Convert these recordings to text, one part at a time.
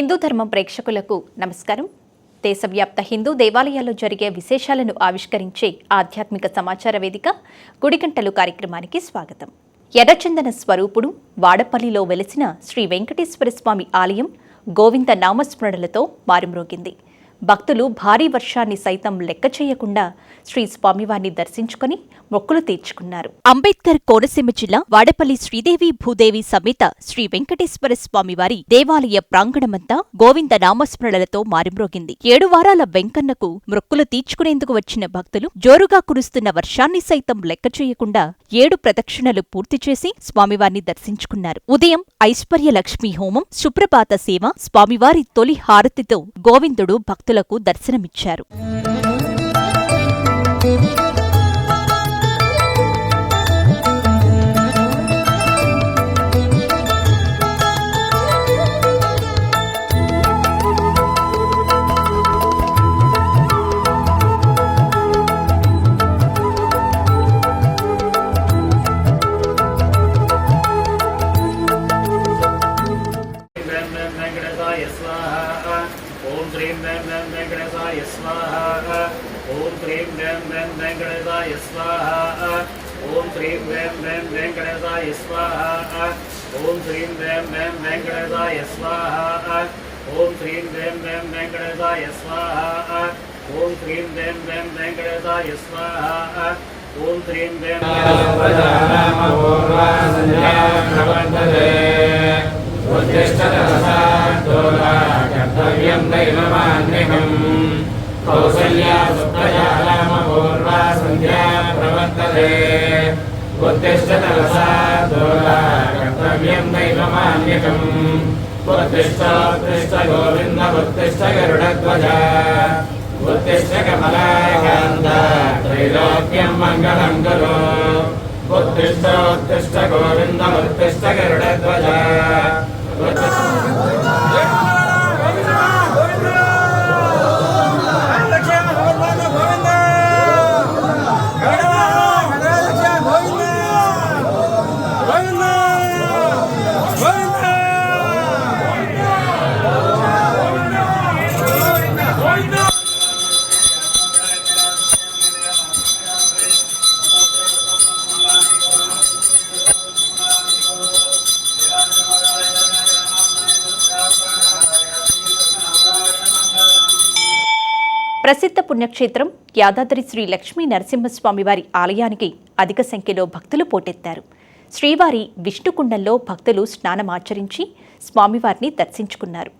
హిందూ ధర్మం ప్రేక్షకులకు నమస్కారం. దేశవ్యాప్త హిందూ దేవాలయాల్లో జరిగే విశేషాలను ఆవిష్కరించే ఆధ్యాత్మిక సమాచార వేదిక గుడిగంటలు కార్యక్రమానికి స్వాగతం. ఎర్రచందన స్వరూపుడు వాడపల్లిలో వెలిసిన శ్రీ వెంకటేశ్వర స్వామి ఆలయం గోవింద నామస్మరణలతో మారుమ్రోగింది. భక్తులు భారీ వర్షాన్ని సైతం లెక్క చేయకుండా శ్రీ స్వామివారిని దర్శించుకుని మొక్కులు తీర్చుకున్నారు. అంబేద్కర్ కోనసీమ జిల్లా వాడపల్లి శ్రీదేవి భూదేవి సమేత శ్రీ వెంకటేశ్వర స్వామివారి దేవాలయ ప్రాంగణమంతా గోవింద నామస్మరణలతో మారుమ్రోగింది. ఏడు వారాల వెంకన్నకు మొక్కులు తీర్చుకునేందుకు వచ్చిన భక్తులు జోరుగా కురుస్తున్న వర్షాన్ని సైతం లెక్క చేయకుండా ఏడు ప్రదక్షిణలు పూర్తి చేసి స్వామివారిని దర్శించుకున్నారు. ఉదయం ఐశ్వర్య లక్ష్మీ హోమం సుప్రభాత సేవ స్వామివారి తొలి హారతితో గోవిందుడు భక్తులకు దర్శనమిచ్చారు. వెంకటేశాయ స్వాహ. ఓం శ్రీం వేం వేం వెంకటేశాయ స్వాహ. ఓం శ్రీం వేం వేం వెంకటేశాయ స్వాహ. ఓం శ్రీం వేం వేం వెంకటేశాయ స్వాహ. ఓం శ్రీం వేం కర్తవ్యం దైవమాన్యకం కౌసల్యా సుప్రజారామ సంధ్యా ప్రవర్తతే उत्तिष्ठ तलसा दोला कर्तव्यं दैवमान्यकम् उत्तिष्ठोत्तिष्ठ गोविन्द उत्तिष्ठ गरुडध्वजा उत्तिष्ठ कमलायकान्त त्रैलोक्यं मङ्गलं कुरु उत्तिष्ठ उत्तिष्ठ गोविन्द उत्तिष्ठ गरुडध्वजा పుణ్యక్షేత్రం యాదాద్రి శ్రీ లక్ష్మీ నరసింహస్వామివారి ఆలయానికి అధిక సంఖ్యలో భక్తులు పోటెత్తారు. శ్రీవారి విష్ణుకుండంలో భక్తులు స్నానమాచరించి స్వామివారిని దర్శించుకున్నారు.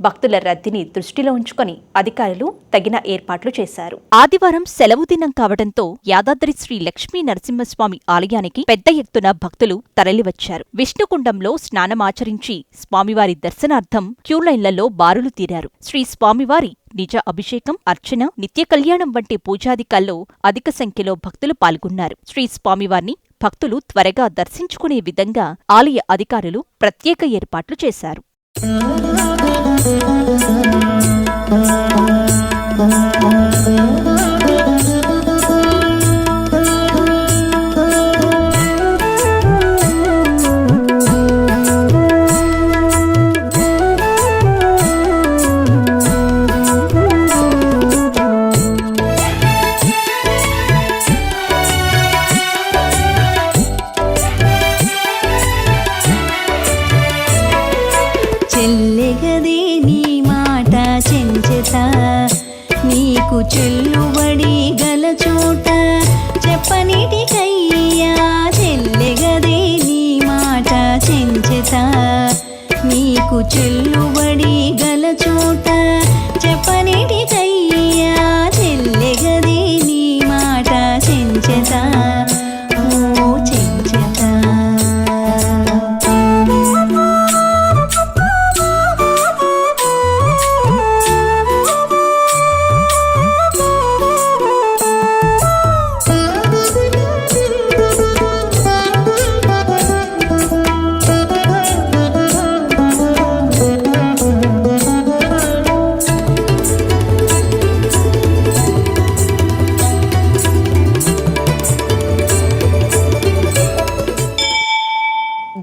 భక్తుల రద్దీని దృష్టిలో ఉంచుకొని అధికారులు తగిన ఏర్పాట్లు చేశారు. ఆదివారం సెలవు దినం కావడంతో యాదాద్రి శ్రీ లక్ష్మీ నరసింహస్వామి ఆలయానికి పెద్ద ఎత్తున భక్తులు తరలివచ్చారు. విష్ణుకుండంలో స్నానమాచరించి స్వామివారి దర్శనార్థం క్యూలైన్లలో బారులు తీరారు. శ్రీ స్వామివారి నిజ అభిషేకం అర్చన నిత్య కళ్యాణం వంటి పూజాధికాల్లో అధిక సంఖ్యలో భక్తులు పాల్గొన్నారు. శ్రీ స్వామివారిని భక్తులు త్వరగా దర్శించుకునే విధంగా ఆలయ అధికారులు ప్రత్యేక ఏర్పాట్లు చేశారు. చెల్లెగదే చెల్లుబడి గల చోట చెప్పనిటికయ్యా చెల్లెగదే నీ మాట చెంచెత. నీకు చెల్లుబడి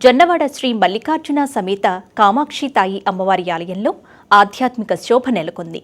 జొన్నవాడ శ్రీ మల్లికార్జున సమేత కామాక్షి తాయి అమ్మవారి ఆలయంలో ఆధ్యాత్మిక శోభ నెలకొంది.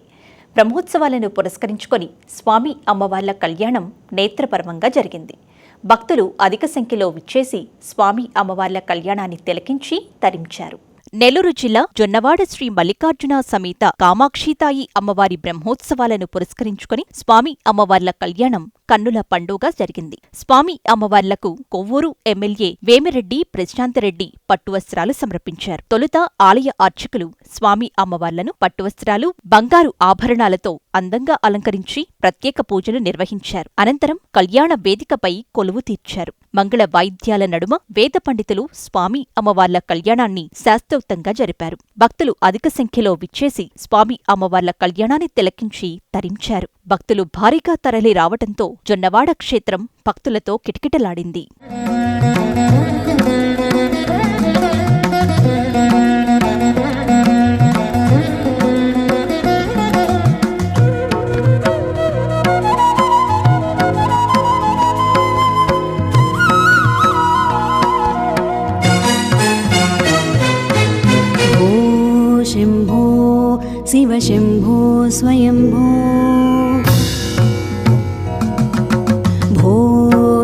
బ్రహ్మోత్సవాలను పురస్కరించుకొని స్వామి అమ్మవార్ల కళ్యాణం నేత్రపర్వంగా జరిగింది. భక్తులు అధిక సంఖ్యలో విచ్చేసి స్వామి అమ్మవార్ల కళ్యాణాన్ని తిలకించి తరించారు. నెల్లూరు జిల్లా జొన్నవాడ శ్రీ మల్లికార్జున సమేత కామాక్షితాయి అమ్మవారి బ్రహ్మోత్సవాలను పురస్కరించుకుని స్వామి అమ్మవార్ల కళ్యాణం కన్నుల పండుగ జరిగింది. స్వామి అమ్మవార్లకు కొవ్వూరు ఎమ్మెల్యే వేమిరెడ్డి ప్రశాంతరెడ్డి పట్టువస్త్రాలు సమర్పించారు. తొలుత ఆలయ అర్చకులు స్వామి అమ్మవార్లను పట్టువస్త్రాలు బంగారు ఆభరణాలతో అందంగా అలంకరించి ప్రత్యేక పూజలు నిర్వహించారు. అనంతరం కళ్యాణ వేదికపై కొలువు తీర్చారు. మంగళ వాయిద్యాల నడుమ వేద పండితులు స్వామి అమ్మవార్ల కళ్యాణాన్ని శాస్త్రోక్తంగా జరిపారు. భక్తులు అధిక సంఖ్యలో విచ్చేసి స్వామి అమ్మవార్ల కళ్యాణాన్ని తిలకించి తరించారు. భక్తులు భారీగా తరలి రావటంతో జొన్నవాడ క్షేత్రం భక్తులతో కిటకిటలాడింది भो शम्भो शिवशम्भो स्वयम्भो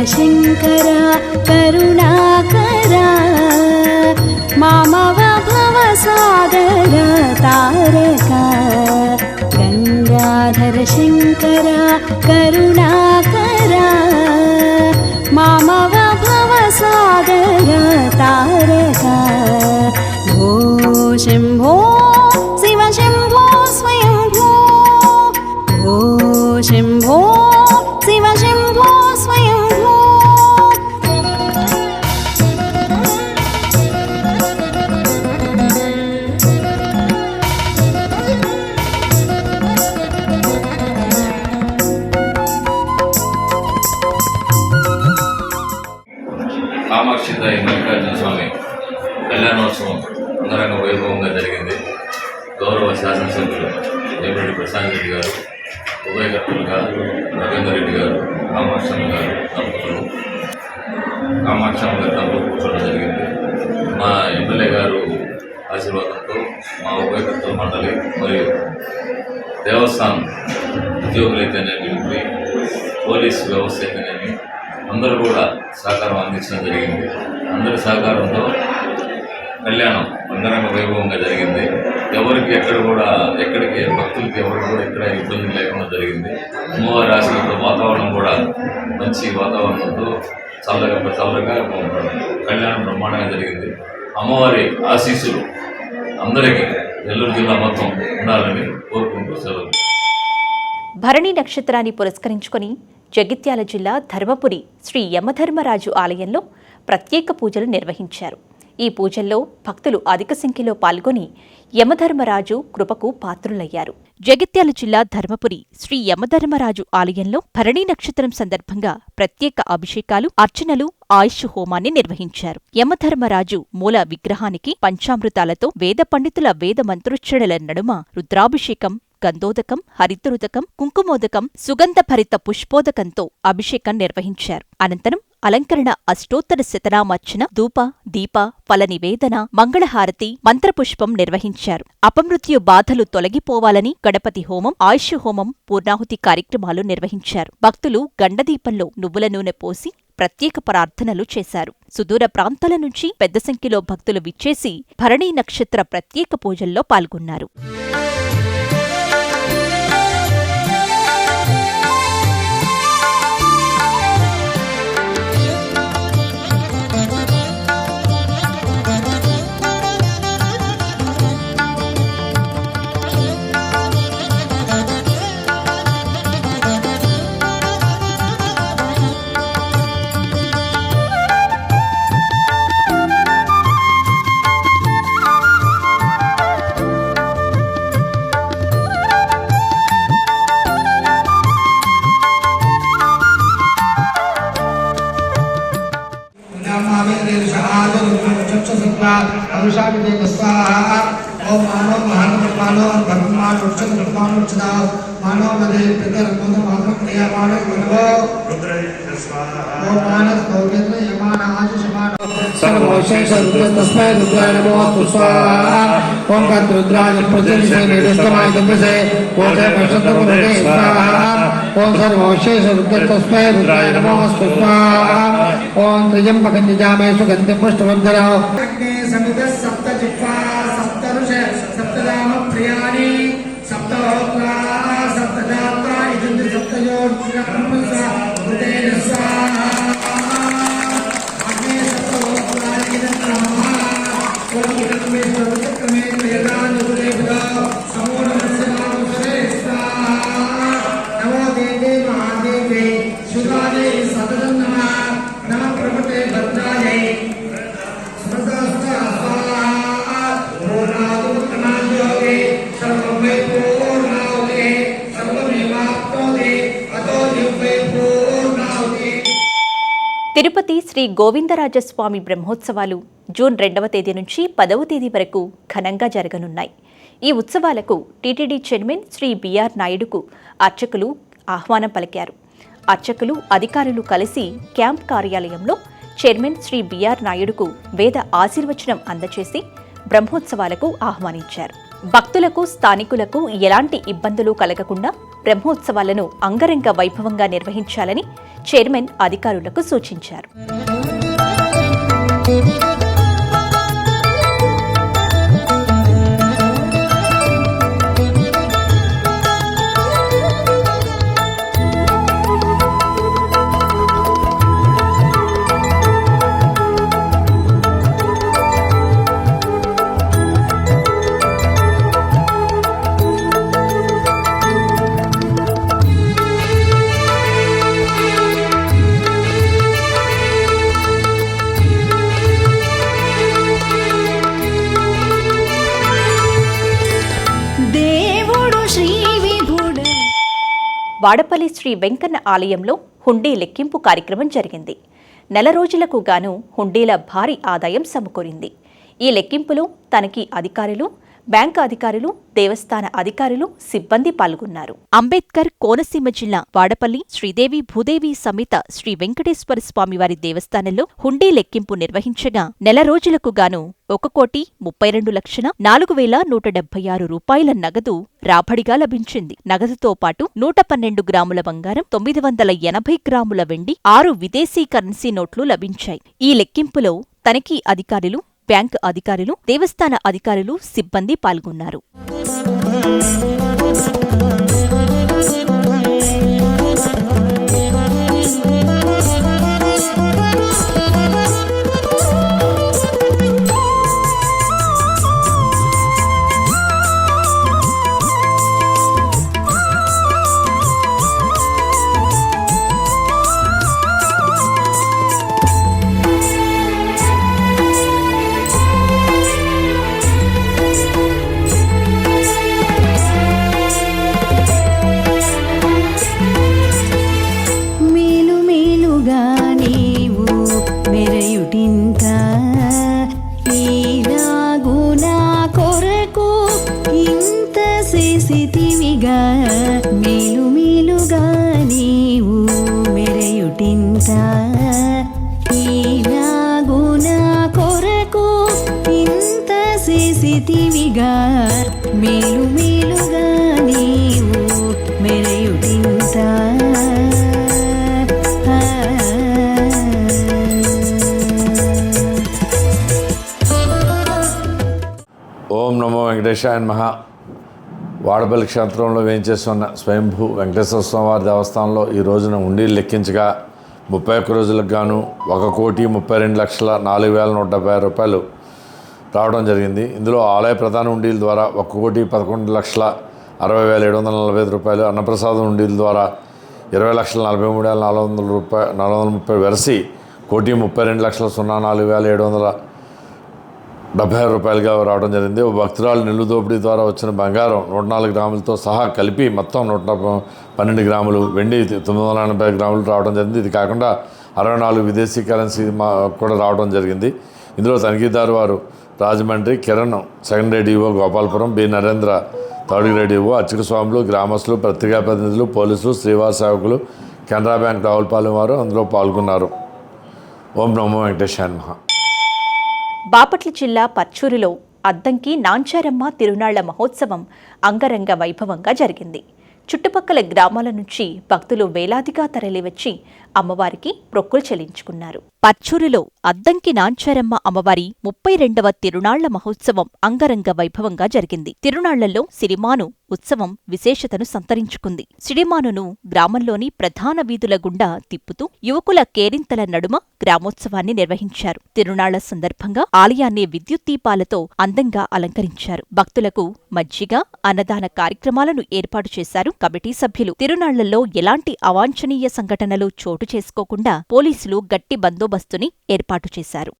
शङ्कर करुणाकर मामव भवसागर तारका गङ्गाधर शङ्कर करुणाकर కామాక్షమ్మ గారు దంపతులు కామాక్షమ్మ దంపతులు కూర్చోవడం జరిగింది మా ఎమ్మెల్యే గారు ఆశీర్వాదంతో మా ఉభయకర్తల మండలి మరియు దేవస్థానం ఉద్యోగులైతేనేమి పోలీస్ వ్యవస్థ అయితేనేమి అందరూ కూడా సహకారం అందించడం జరిగింది అందరి సహకారంతో కళ్యాణం అంగరంగ వైభవంగా జరిగింది. ఎవరికి ఎక్కడ కూడా ఎక్కడికి భక్తులకి ఎవరికి కూడా ఎక్కడ ఇబ్బంది లేకుండా జరిగింది. అమ్మవారి ఆశీర్వాద వాతావరణం కూడా మంచి వాతావరణంతో చల్లగా చల్లగా కళ్యాణం బ్రహ్మాండంగా జరిగింది. అమ్మవారి ఆశీస్సులు అందరికీ నెల్లూరు జిల్లా మొత్తం ఉండాలని కోరుకుంటూ సెలవు. భరణి నక్షత్రాన్ని పురస్కరించుకొని జగిత్యాల జిల్లా ధర్మపురి శ్రీ యమధర్మరాజు ఆలయంలో ప్రత్యేక పూజలు నిర్వహించారు. ఈ పూజల్లో భక్తులు అధిక సంఖ్యలో పాల్గొని యమధర్మరాజు కృపకు పాత్రులయ్యారు. జగిత్యాల జిల్లా ధర్మపురి శ్రీ యమధర్మరాజు ఆలయంలో భరణీ నక్షత్రం సందర్భంగా ప్రత్యేక అభిషేకాలు అర్చనలు ఆయుష్ హోమాన్ని నిర్వహించారు. యమధర్మరాజు మూల విగ్రహానికి పంచామృతాలతో వేద పండితుల వేద మంత్రోచ్చరణల నడుమ రుద్రాభిషేకం గంధోదకం హరితరుదకం కుంకుమోదకం సుగంధభరిత పుష్పోదకంతో అభిషేకం నిర్వహించారు. అనంతరం అలంకరణ అష్టోత్తర శతనామర్చన ధూప దీప ఫల నివేదన మంగళహారతి మంత్రపుష్పం నిర్వహించారు. అపమృత్యు బాధలు తొలగిపోవాలని గణపతి హోమం ఆయుష్ హోమం పూర్ణాహుతి కార్యక్రమాలు నిర్వహించారు. భక్తులు గండదీపంలో నువ్వుల నూనె పోసి ప్రత్యేక ప్రార్థనలు చేశారు. సుదూర ప్రాంతాల నుంచి పెద్ద సంఖ్యలో భక్తులు విచ్చేసి భరణీ నక్షత్ర ప్రత్యేక పూజల్లో పాల్గొన్నారు. ब्रह्मा ब्रह्मानुच्छदा मानव मदे पितर मुद मानव क्रियामाण गुणवो ओ मानस भोगेन्द्र यमान आज शमान सर्वमोक्षे सर्वे तस्मै रुद्राय नमो स्वाहा। ओम कंतरुद्राय प्रजनिषे निरुष्टमाय दम्भसे ओजय प्रशंत गुरुदे स्वाहा ओम सर्वमोक्षे सर्वे तस्मै रुद्राय नमो स्वाहा ओम त्रिजम्बकं निजामय सुगन्धिं पुष्टवर्धनौ समितः सप्त जिह्वा नमो देवे महादेवे सुधादे सततं नमः नमः प्रभुते भद्रायै पूर्णादुत्तमायोगे सर्वं वै पूर्णावगे सर्वमेवाप्नोति अतो दिव्यै पूर्णावगे తిరుపతి శ్రీ గోవిందరాజస్వామి బ్రహ్మోత్సవాలు జూన్ రెండవ తేదీ నుంచి పదవ తేదీ వరకు ఘనంగా జరగనున్నాయి ఈ ఉత్సవాలకు టీటీడీ చైర్మన్ శ్రీ బిఆర్ నాయుడుకు అర్చకులు ఆహ్వానం పలికారు. అర్చకులు అధికారులు కలిసి క్యాంప్ కార్యాలయంలో చైర్మన్ శ్రీ బిఆర్ నాయుడుకు వేద ఆశీర్వచనం అందచేసి బ్రహ్మోత్సవాలకు ఆహ్వానించారు. భక్తులకు స్థానికులకు ఎలాంటి ఇబ్బందులు కలగకుండా బ్రహ్మోత్సవాలను అంగరంగ వైభవంగా నిర్వహించాలని చైర్మన్ అధికారులకు సూచించారు. వాడపల్లి శ్రీ వెంకన్న ఆలయంలో హుండీ లెక్కింపు కార్యక్రమం జరిగింది. నెల రోజులకు గాను హుండీల భారీ ఆదాయం సమకూరింది. ఈ లెక్కింపులో తనకి అధికారులు బ్యాంకు అధికారులు దేవస్థాన అధికారులు సిబ్బంది పాల్గొన్నారు. అంబేద్కర్ కోనసీమ జిల్లా వాడపల్లి శ్రీదేవి భూదేవి సమేత శ్రీ వెంకటేశ్వర స్వామివారి దేవస్థానంలో హుండీ లెక్కింపు నిర్వహించగా నెల రోజులకు గాను ఒక కోటి ముప్పై రెండు లక్షల నాలుగు వేల నూట డెబ్బై ఆరు రూపాయల నగదు రాబడిగా లభించింది. నగదుతో పాటు నూట పన్నెండు గ్రాముల బంగారం తొమ్మిది వందల ఎనభై గ్రాముల వెండి ఆరు విదేశీ కరెన్సీ నోట్లు లభించాయి. ఈ లెక్కింపులో తనిఖీ అధికారులు బ్యాంకు అధికారులు దేవస్థాన అధికారులు సిబ్బంది పాల్గొన్నారు. నమో. మహా వాడపల్లి క్షేత్రంలో వేయించేస్తున్న స్వయంభూ వెంకటేశ్వర స్వామివారి దేవస్థానంలో ఈ రోజున ఉండీలు లెక్కించగా ముప్పై ఒక్క రోజులకు గాను ఒక కోటి ముప్పై రెండు లక్షల నాలుగు వేల నూట డెబ్బై రూపాయలు రావడం జరిగింది. ఇందులో ఆలయ ప్రధాన ఉండీల ద్వారా ఒక కోటి పదకొండు లక్షల అరవై వేల ఏడు వందల నలభై ఐదు రూపాయలు అన్నప్రసాదం ఉండీల ద్వారా ఇరవై లక్షల నలభై మూడు వేల నాలుగు వందల రూపాయలు నాలుగు వందల ముప్పై వెరసి కోటి ముప్పై రెండు లక్షల సున్నా నాలుగు వేల ఏడు వందల డెబ్బై రూపాయలుగా రావడం జరిగింది. ఓ భక్తురాలు నెల్లు దోపిడీ ద్వారా వచ్చిన బంగారం నూట నాలుగు గ్రాములతో సహా కలిపి మొత్తం నూట పన్నెండు గ్రాములు వెండి తొమ్మిది వందల ఎనభై గ్రాములు రావడం జరిగింది. ఇది కాకుండా అరవై నాలుగు విదేశీ కరెన్సీ మా కూడా రావడం జరిగింది. ఇందులో తనిఖీదారు వారు Rajahmundry Kiran second radio Gopalapuram B. Narendra Thaudireddy అర్చక స్వాములు గ్రామస్తులు పత్రికా ప్రతినిధులు పోలీసులు శ్రీవారి సేవకులు కెనరా బ్యాంక్ రావులపాలెం వారు అందులో పాల్గొన్నారు. ఓం నమో వెంకటేశాయ మహా బాపట్ల జిల్లా పర్చూరులో అద్దంకి నాంచారమ్మ తిరునాళ్ళ మహోత్సవం అంగరంగ వైభవంగా జరిగింది. చుట్టుపక్కల గ్రామాల నుంచి భక్తులు వేలాదిగా తరలివచ్చి అమ్మవారికి ప్రొక్కులు చెల్లించుకున్నారు. పర్చూరులో అద్దంకి నాంచారమ్మ అమ్మవారి ముప్పై రెండవ తిరునాళ్ళ మహోత్సవం అంగరంగ వైభవంగా జరిగింది. తిరునాళ్ళలో సిరిమాను ఉత్సవం విశేషతను సంతరించుకుంది. సిరిమానును గ్రామంలోని ప్రధాన వీధుల గుండా తిప్పుతూ యువకుల కేరింతల నడుమ గ్రామోత్సవాన్ని నిర్వహించారు. తిరునాళ్ళ సందర్భంగా ఆలయాన్ని విద్యుత్ దీపాలతో అందంగా అలంకరించారు. భక్తులకు మజ్జిగ అన్నదాన కార్యక్రమాలను ఏర్పాటు చేశారు కమిటీ సభ్యులు. తిరునాళ్ళలో ఎలాంటి అవాంఛనీయ సంఘటనలు చోటు చేసుకోకుండా పోలీసులు గట్టి బందోబస్తుని ఏర్పాటు చేశారు.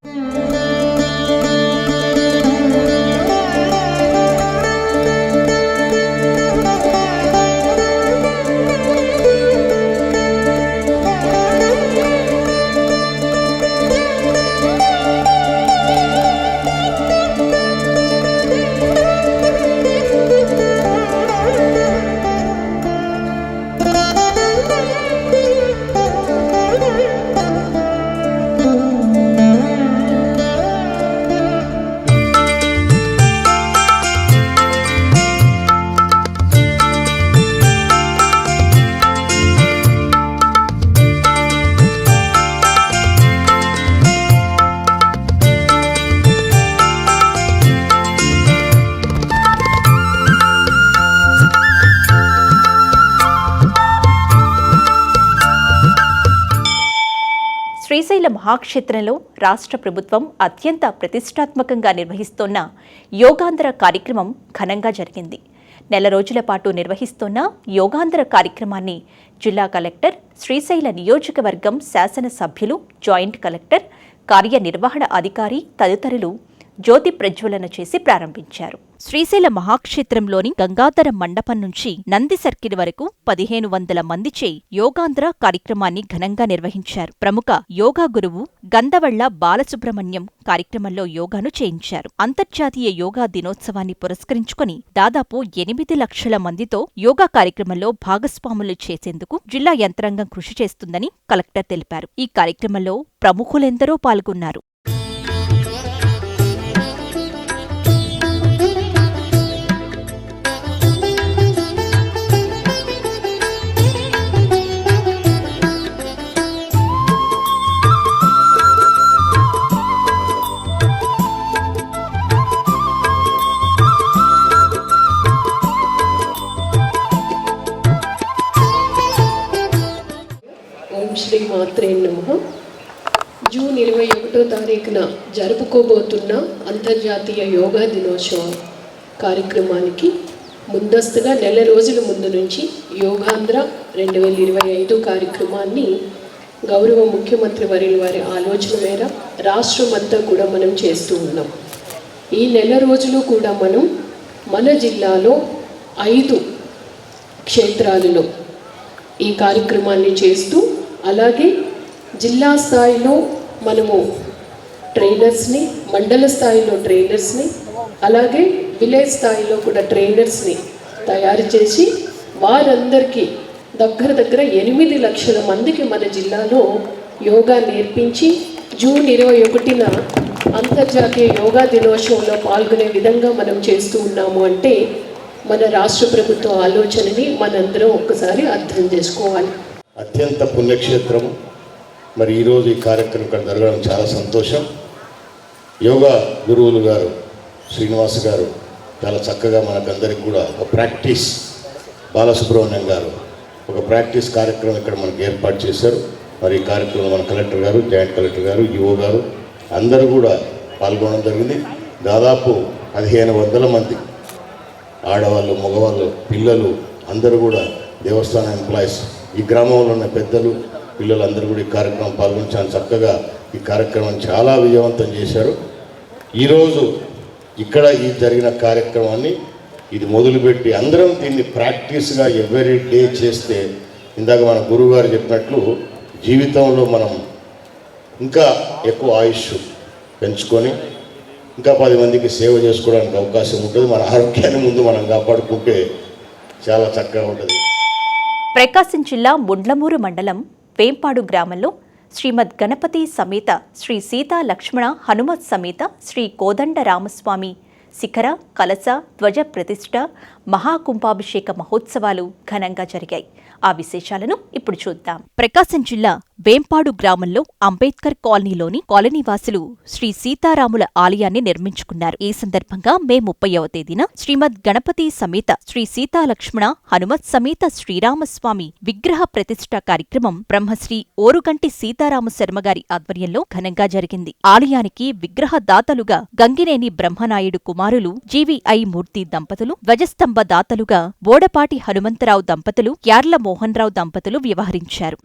మహాక్షేత్రంలో రాష్ట్ర ప్రభుత్వం అత్యంత ప్రతిష్టాత్మకంగా నిర్వహిస్తోన్న యోగాంధ్ర కార్యక్రమం ఘనంగా జరిగింది. నెల రోజుల పాటు నిర్వహిస్తోన్న యోగాంధ్ర కార్యక్రమాన్ని జిల్లా కలెక్టర్ శ్రీశైల నియోజకవర్గం శాసనసభ్యులు జాయింట్ కలెక్టర్ కార్యనిర్వహణ అధికారి తదితరులు జ్యోతి ప్రజ్వలన చేసి ప్రారంభించారు. శ్రీశైల మహాక్షేత్రంలోని గంగాధర మండపం నుంచి నంది సర్కిల్ వరకు పదిహేను వందల మందిచే యోగాంధ్ర కార్యక్రమాన్ని ఘనంగా నిర్వహించారు. ప్రముఖ యోగా గురువు గంధవళ్ళ బాలసుబ్రహ్మణ్యం కార్యక్రమంలో యోగాను చేయించారు. అంతర్జాతీయ యోగా దినోత్సవాన్ని పురస్కరించుకుని దాదాపు ఎనిమిది లక్షల మందితో యోగా కార్యక్రమంలో భాగస్వాములు చేసేందుకు జిల్లా యంత్రాంగం కృషి చేస్తుందని కలెక్టర్ తెలిపారు. ఈ కార్యక్రమంలో ప్రముఖులెందరో పాల్గొన్నారు. శ్రీ మాత్రే నమ. జూన్ ఇరవై ఒకటో తారీఖున జరుపుకోబోతున్న అంతర్జాతీయ యోగా దినోత్సవ కార్యక్రమానికి ముందస్తుగా నెల రోజుల ముందు నుంచి యోగాంధ్ర రెండు వేల ఇరవై ఐదు కార్యక్రమాన్ని గౌరవ ముఖ్యమంత్రి వర్యుల వారి ఆలోచన మేర రాష్ట్రం అంతా కూడా మనం చేస్తూ ఉన్నాం. ఈ నెల రోజులు కూడా మనం మన జిల్లాలో ఐదు క్షేత్రాలలో ఈ కార్యక్రమాన్ని చేస్తూ అలాగే జిల్లా స్థాయిలో మనము ట్రైనర్స్ని మండల స్థాయిలో ట్రైనర్స్ని అలాగే విలేజ్ స్థాయిలో కూడా ట్రైనర్స్ని తయారు చేసి వారందరికీ దగ్గర దగ్గర ఎనిమిది లక్షల మందికి మన జిల్లాలో యోగా నేర్పించి జూన్ ఇరవై ఒకటిన అంతర్జాతీయ యోగా దినోత్సవంలో పాల్గొనే విధంగా మనం చేస్తూ ఉన్నాము అంటే మన రాష్ట్ర ప్రభుత్వ ఆలోచనని మనందరం ఒక్కసారి అర్థం చేసుకోవాలి. అత్యంత పుణ్యక్షేత్రం మరి ఈరోజు ఈ కార్యక్రమం ఇక్కడ జరగడం చాలా సంతోషం. యోగా గురువులు గారు శ్రీనివాస్ గారు చాలా చక్కగా మనకందరికి కూడా ఒక ప్రాక్టీస్ బాలసుబ్రహ్మణ్యం గారు ఒక ప్రాక్టీస్ కార్యక్రమం ఇక్కడ మనకు ఏర్పాటు చేశారు. మరి ఈ కార్యక్రమం మన కలెక్టర్ గారు జాయింట్ కలెక్టర్ గారు యువ గారు అందరూ కూడా పాల్గొనడం జరిగింది. దాదాపు పదిహేను వందల మంది ఆడవాళ్ళు మగవాళ్ళు పిల్లలు అందరూ కూడా దేవస్థాన ఎంప్లాయీస్ ఈ గ్రామంలో ఉన్న పెద్దలు పిల్లలందరూ కూడా ఈ కార్యక్రమం పాల్గొని చాలా చక్కగా ఈ కార్యక్రమం చాలా విజయవంతం చేశారు. ఈరోజు ఇక్కడ ఈ జరిగిన కార్యక్రమాన్ని ఇది మొదలుపెట్టి అందరం దీన్ని ప్రాక్టీస్గా ఎవ్రీ డే చేస్తే ఇందాక మన గురువు గారు చెప్పినట్లు జీవితంలో మనం ఇంకా ఎక్కువ ఆయుష్ పెంచుకొని ఇంకా పది మందికి సేవ చేసుకోవడానికి అవకాశం ఉంటుంది. మన ఆరోగ్యాన్ని ముందు మనం కాపాడుకుంటే చాలా చక్కగా ఉంటుంది. ప్రకాశం జిల్లా ముండ్లమూరు మండలం వేంపాడు గ్రామంలో శ్రీమద్ గణపతి సమేత శ్రీ సీతా లక్ష్మణ హనుమత్ సమేత శ్రీ కోదండ రామస్వామి శిఖర కలస ధ్వజ ప్రతిష్ఠ మహాకుంభాభిషేక మహోత్సవాలు ఘనంగా జరిగాయి. ఆ విశేషాలను ఇప్పుడు చూద్దాం. ప్రకాశం జిల్లా వేంపాడు గ్రామంలో అంబేద్కర్ కాలనీలోని కాలనీవాసులు శ్రీ సీతారాముల ఆలయాన్ని నిర్మించుకున్నారు. ఈ సందర్భంగా మే ముప్పైవ తేదీన శ్రీమద్ గణపతి సమేత శ్రీ సీతాలక్ష్మణ హనుమత్ సమేత శ్రీరామస్వామి విగ్రహ ప్రతిష్ఠ కార్యక్రమం బ్రహ్మశ్రీ ఓరుగంటి సీతారామ శర్మగారి ఆధ్వర్యంలో ఘనంగా జరిగింది. ఆలయానికి విగ్రహ దాతలుగా గంగినేని బ్రహ్మనాయుడు కుమారులు జీవీఐ మూర్తి దంపతులు ధ్వజస్తంభ దాతలుగా బోడపాటి హనుమంతరావు దంపతులు యార్ల మోహన్రావు దంపతులు వ్యవహరించారు.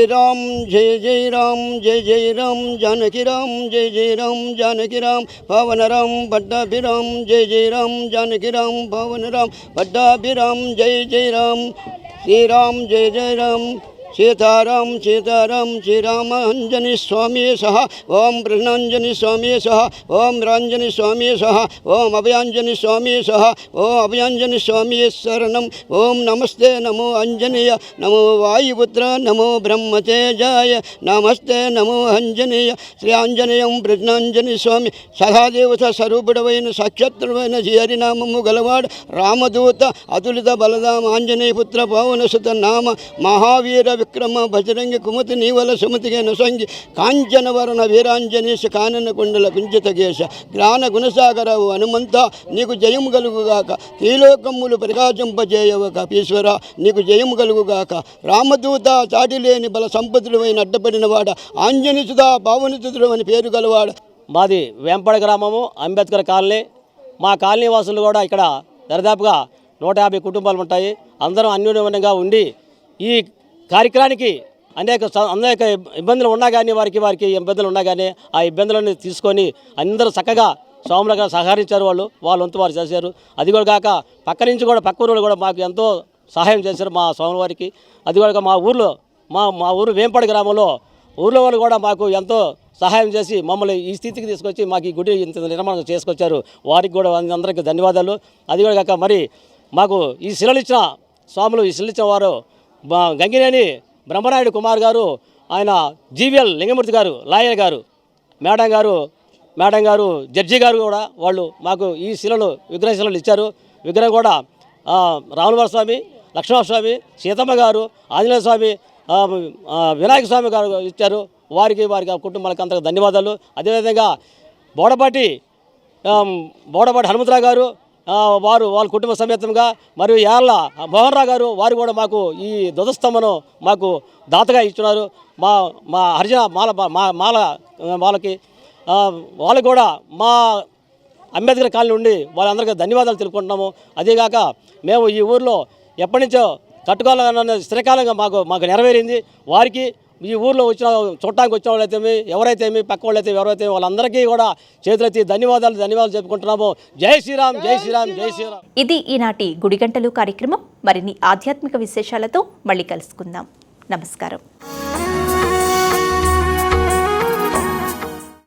శ్రీరామ్ జయ జయ రామ్ జయ జయ రామ్ జానకి రామ్ జయ జయ రామ్ జానకి రామ్ పవన రామ్ పట్టాభిరామ్ జయ జయ రామ్ జానకి రామ్ పవన రామ్ పట్టాభిరామ్ జయ జయ రామ్ శ్రీరామ్ జయ జయ రామ్ సీతారాం సీతారాం శ్రీరామాంజని స్వామి సహ ఓం కృష్ణాంజని స్వామి సహ ఓం రాంజని స్వామి సహ ఓం అభయాంజని స్వామి సహ ఓం అభయాంజని స్వామి శరణం ఓం నమస్తే నమో అంజనేయ నమో వాయుపుత్ర నమో బ్రహ్మతేజాయ నమస్తే నమో అంజనేయ శ్రీ ఆంజనేయం కృష్ణాంజని స్వామి సదాదేవత స్వరూపుడవైన సాక్షాత్రుడైన హరినామము గలవాడు రామదూత అతులిత బలదామ ఆంజనేయపుత్ర పవనసుత నామ మహావీర విక్రమ భజరంగి కుమతి నీవల సుమతిగే నొసంగి కాంచనవరణ వీరాంజనేశ కానన కుండల కుంజితగేశ జ్ఞాన గుణసాగరవు హనుమంత నీకు జయం కలుగుగాక త్రిలోకములు ప్రకాశింపజేయవ కపీశ్వర నీకు జయము కలుగుగాక రామదూత చాటిలేని బల సంపతులు అయిన అడ్డపడిన వాడ ఆంజనేయుదా భావనితుడు అని పేరు గలవాడు. మాది వేంపడ గ్రామము అంబేద్కర్ కాలనీ. మా కాలనీ వాసులు కూడా ఇక్కడ దరిదాపుగా నూట యాభై కుటుంబాలు ఉంటాయి. అందరం అన్యోన్యంగా ఉండి ఈ కార్యక్రమానికి అనేక స- అనేక ఇబ్బందులు ఉన్నా కానీ వారికి వారికి ఇబ్బందులు ఉన్నా కానీ ఆ ఇబ్బందులను తీసుకొని అందరూ చక్కగా స్వాములుగా సహకరించారు వాళ్ళు వాళ్ళు వంతు వారు చేశారు. అది కూడా కాక పక్క నుంచి కూడా పక్క ఊరు కూడా మాకు ఎంతో సహాయం చేశారు మా స్వామి వారికి అది కూడా మా ఊర్లో మా మా ఊరు వేంపడి గ్రామంలో ఊర్లో వాళ్ళు కూడా మాకు ఎంతో సహాయం చేసి మమ్మల్ని ఈ స్థితికి తీసుకొచ్చి మాకు ఈ గుడి ఇంత నిర్మాణం చేసుకొచ్చారు. వారికి కూడా అందరికీ ధన్యవాదాలు. అది కూడా కాక మరి మాకు ఈ శిలలు ఇచ్చిన స్వాములు ఈ శిలలు ఇచ్చిన వారు గంగినేని బ్రహ్మనాయుడు కుమార్ గారు ఆయన జీవీఎల్ లింగమూర్తి గారు లాయర్ గారు మేడం గారు మేడం గారు జడ్జి గారు కూడా వాళ్ళు మాకు ఈ శిలలు విగ్రహ శిలలు ఇచ్చారు. విగ్రహం కూడా ఆ, స్వామి లక్ష్మణస్వామి సీతమ్మ గారు ఆంజనేయ స్వామి వినాయక స్వామి గారు ఇచ్చారు. వారికి వారికి ఆ కుటుంబాలకు అంతగా ధన్యవాదాలు. అదేవిధంగా బోడపాటి బోడపాటి హనుమంతరావు గారు వారు వాళ్ళ కుటుంబ సమేతంగా మరియు యార్ల మోహన్ రావు గారు వారు కూడా మాకు ఈ ధ్వజస్తంభను మాకు దాతగా ఇచ్చినారు మా మా హరిజన మాల మా మాల వాళ్ళకి వాళ్ళకి వాళ్ళు కూడా మా అంబేద్కర్ కాలనీ నుండి వాళ్ళందరికీ ధన్యవాదాలు తెలుపుకుంటున్నాము. అదేగాక మేము ఈ ఊర్లో ఎప్పటి నుంచో కట్టుకోవాలన్న స్థిరకాలంగా మాకు మాకు నెరవేరింది. వారికి ఈ ఊర్లో వచ్చిన చూడటానికి వచ్చిన వాళ్ళైతే ఎవరైతే పక్క వాళ్ళైతే ఎవరైతే వాళ్ళందరికీ కూడా చేతులెత్తి ధన్యవాదాలు ధన్యవాదాలు చెప్పుకుంటున్నాము. జై శ్రీరామ్ జై శ్రీరామ్ జై శ్రీరామ్. ఇది ఈనాటి గుడిగంటలు కార్యక్రమం. మరిన్ని ఆధ్యాత్మిక విశేషాలతో మళ్ళీ కలుసుకుందాం. నమస్కారం.